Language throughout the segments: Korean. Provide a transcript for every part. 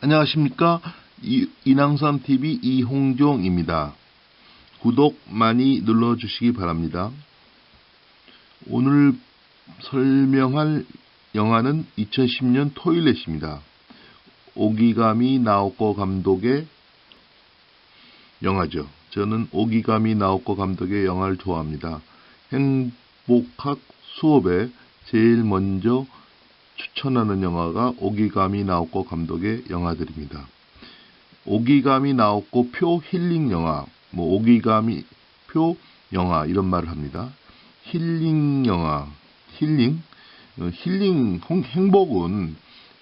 안녕하십니까 이, 인왕산 TV 이홍종입니다. 구독 많이 눌러주시기 바랍니다. 오늘 설명할 영화는 2010년 토일렛입니다. 오기가미 나오코 감독의 영화죠. 저는 오기가미 나오코 감독의 영화를 좋아합니다. 행복학 수업에 제일 먼저 추천하는 영화가 오기가미 나오코 감독의 영화들입니다. 오기가미 나오코 표 힐링 영화, 뭐 오기가미 표 영화 이런 말을 합니다. 힐링 영화, 힐링, 어, 힐링 행복은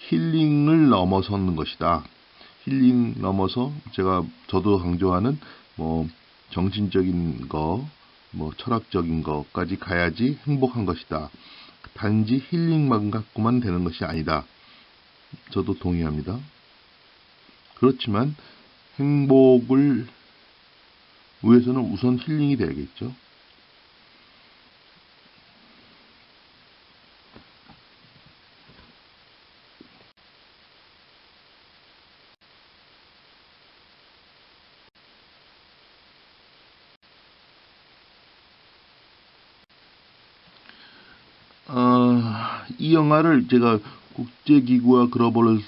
힐링을 넘어서는 것이다. 힐링 넘어서 제가 저도 강조하는 뭐 정신적인 거, 뭐 철학적인 것까지 가야지 행복한 것이다. 단지 힐링만 갖고만 되는 것이 아니다. 저도 동의합니다. 그렇지만 행복을 위해서는 우선 힐링이 돼야겠죠. 어, 이 영화를 제가 국제기구와 글로벌,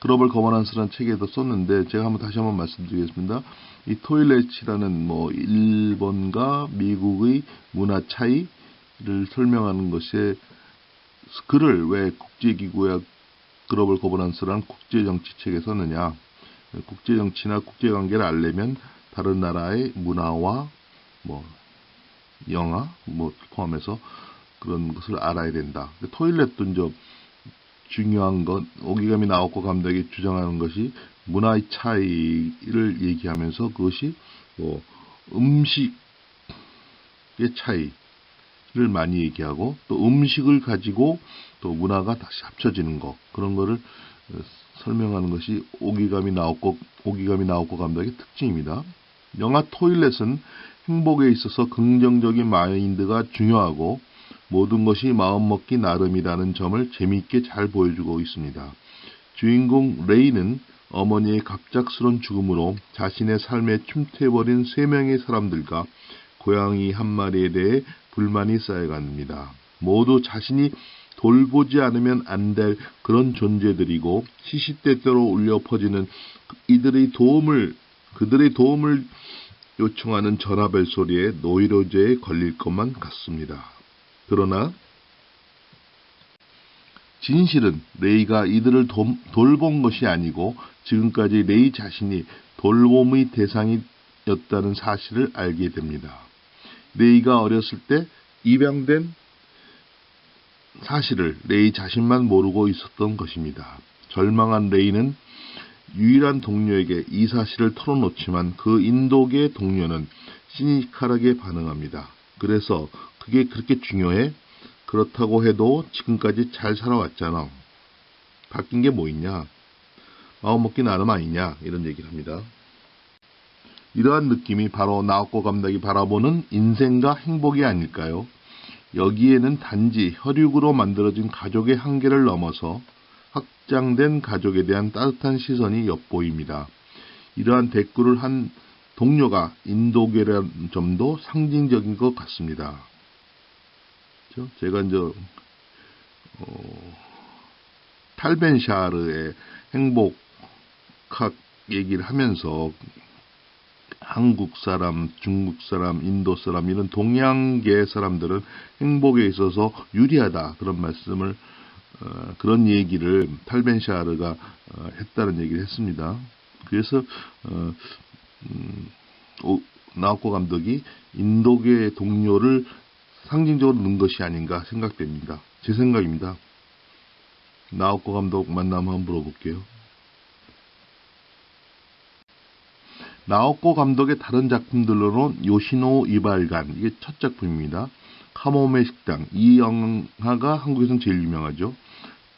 글로벌 거버넌스라는 책에도 썼는데, 제가 한번 다시 한번 말씀드리겠습니다. 이 토일렛이라는 뭐, 일본과 미국의 문화 차이를 설명하는 것에, 글을 왜 국제기구와 글로벌 거버넌스라는 국제정치책에 썼느냐. 국제정치나 국제관계를 알려면 다른 나라의 문화와 뭐, 영화, 뭐, 포함해서 그런 것을 알아야 된다. 토일렛도 이제 중요한 것, 오기감이 나오고 감독이 주장하는 것이 문화의 차이를 얘기하면서 그것이 뭐 음식의 차이를 많이 얘기하고 또 음식을 가지고 또 문화가 다시 합쳐지는 것 그런 거를 어, 설명하는 것이 오기감이 나오고 오기감이 나오고 감독의 특징입니다. 영화 토일렛은 행복에 있어서 긍정적인 마인드가 중요하고 모든 것이 마음먹기 나름이라는 점을 재미있게 잘 보여주고 있습니다. 주인공 레이는 어머니의 갑작스런 죽음으로 자신의 삶에 침투해버린 세 명의 사람들과 고양이 한 마리에 대해 불만이 쌓여갑니다. 모두 자신이 돌보지 않으면 안 될 그런 존재들이고 시시때때로 울려 퍼지는 이들의 도움을 그들의 도움을 요청하는 전화벨 소리에 노이로제에 걸릴 것만 같습니다. 그러나 진실은 레이가 이들을 도, 돌본 것이 아니고 지금까지 레이 자신이 돌봄의 대상이었다는 사실을 알게 됩니다. 레이가 어렸을 때 입양된 사실을 레이 자신만 모르고 있었던 것입니다. 절망한 레이는 유일한 동료에게 이 사실을 털어놓지만 그 인도계 동료는 시니컬하게 반응합니다. 그래서 그게 그렇게 중요해? 그렇다고 해도 지금까지 잘 살아왔잖아. 바뀐 게 뭐 있냐? 마음먹기 나름 아니냐? 이런 얘기를 합니다. 이러한 느낌이 바로 나옥고 감독이 바라보는 인생과 행복이 아닐까요? 여기에는 단지 혈육으로 만들어진 가족의 한계를 넘어서 확장된 가족에 대한 따뜻한 시선이 엿보입니다. 이러한 댓글을 한 동료가 인도계라는 점도 상징적인 것 같습니다. 그렇죠? 제가 이제 어, 탈벤샤르의 행복학 얘기를 하면서 한국 사람, 중국 사람, 인도 사람 이런 동양계 사람들은 행복에 있어서 유리하다 그런 말씀을 어, 그런 얘기를 탈벤샤르가 어, 했다는 얘기를 했습니다. 그래서 어, 음, 나우코 감독이 인도계 동료를 상징적으로 넣은 것이 아닌가 생각됩니다. 제 생각입니다. 나우코 감독 만나면 한번 물어볼게요. 나오코 감독의 다른 작품들로는 요시노 이발관 이게 첫 작품입니다. 카모메 식당 이 영화가 한국에서는 제일 유명하죠.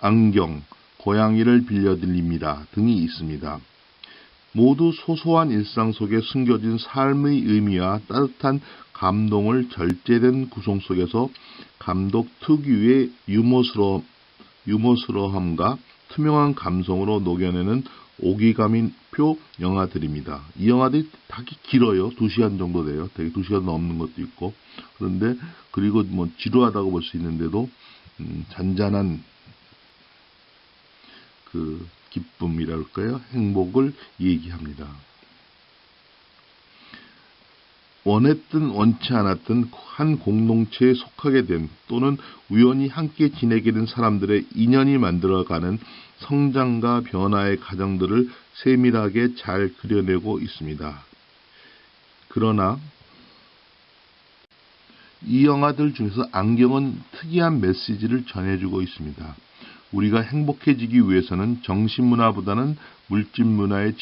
안경, 고양이를 빌려드립니다 등이 있습니다. 모두 소소한 일상 속에 숨겨진 삶의 의미와 따뜻한 감동을 절제된 구성 속에서 감독 특유의 유머스러, 유머스러함과 투명한 감성으로 녹여내는 오기감인표 영화들입니다. 이 영화들이 다 길어요. 2시간 정도 돼요. 되게 2시간 넘는 것도 있고. 그런데 그리고 뭐 지루하다고 볼 수 있는데도 음, 잔잔한 그 기쁨이랄까요? 행복을 얘기합니다. 원했든 원치 않았든 한 공동체에 속하게 된 또는 우연히 함께 지내게 된 사람들의 인연이 만들어가는 성장과 변화의 과정들을 세밀하게 잘 그려내고 있습니다. 그러나 이 영화들 중에서 안경은 특이한 메시지를 전해주고 있습니다. 우리가 행복해지기 위해서는 정신문화보다는 물질문화에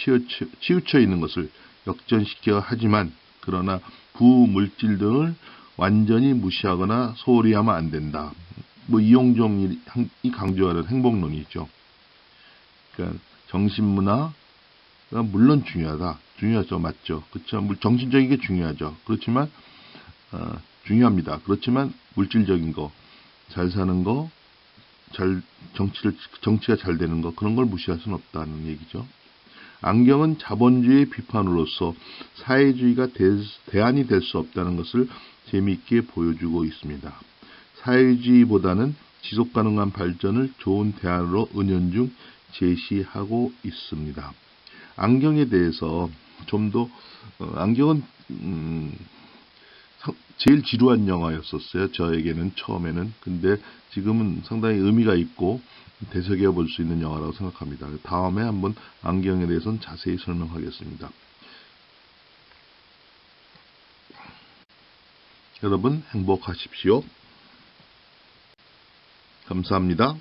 치우쳐, 있는 것을 역전시켜야 하지만 그러나 부물질 등을 완전히 무시하거나 소홀히 하면 안 된다. 뭐 이용종이 강조하는 행복론이죠. 그러니까 정신문화가 물론 중요하다. 중요하죠. 맞죠. 그렇죠. 정신적인 게 중요하죠. 그렇지만 어, 중요합니다. 그렇지만 물질적인 거, 잘 사는 거, 잘 정치를 정치가 잘 되는 거 그런 걸 무시할 수는 없다는 얘기죠. 안경은 자본주의 비판으로서 사회주의가 대, 안이 될 수 없다는 것을 재미있게 보여주고 있습니다. 사회주의보다는 지속 가능한 발전을 좋은 대안으로 은연중 제시하고 있습니다. 안경에 대해서 좀더 어, 안경은 음, 제일 지루한 영화였었어요. 저에게는 처음에는. 근데 지금은 상당히 의미가 있고 되새겨 볼 수 있는 영화라고 생각합니다. 다음에 한번 안경에 대해서는 자세히 설명하겠습니다. 여러분 행복하십시오. 감사합니다.